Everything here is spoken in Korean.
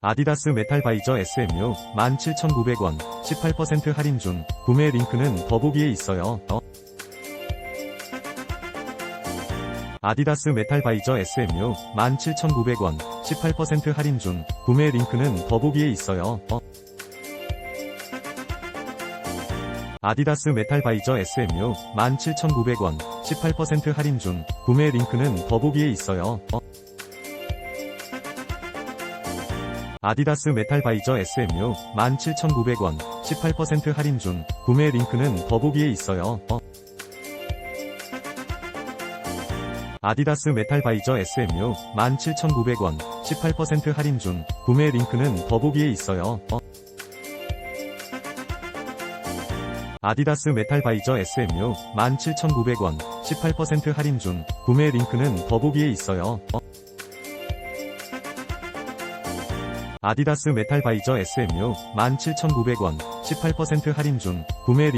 아디다스 메탈 바이저 SMU 17,900원 18% 할인 중 구매 링크는 더보기에 있어요. 어. 아디다스 메탈 바이저 SMU 17,900원 18% 할인 중 구매 링크는 더보기에 있어요. 어. 아디다스 메탈 바이저 SMU 17,900원 18% 할인 중 구매 링크는 더보기에 있어요. 어. 아디다스 메탈 바이저 SMU 17,900원 18% 할인 중 구매 링크는 더보기에 있어요. 어. 아디다스 메탈 바이저 SMU 17,900원 18% 할인 중 구매 링크는 더보기에 있어요. 어. 아디다스 메탈 바이저 SMU 17,900원 18% 할인 중 구매 링크는 더보기에 있어요. 어. 아디다스 메탈바이저 SMU 17,900원 18% 할인 중 구매 링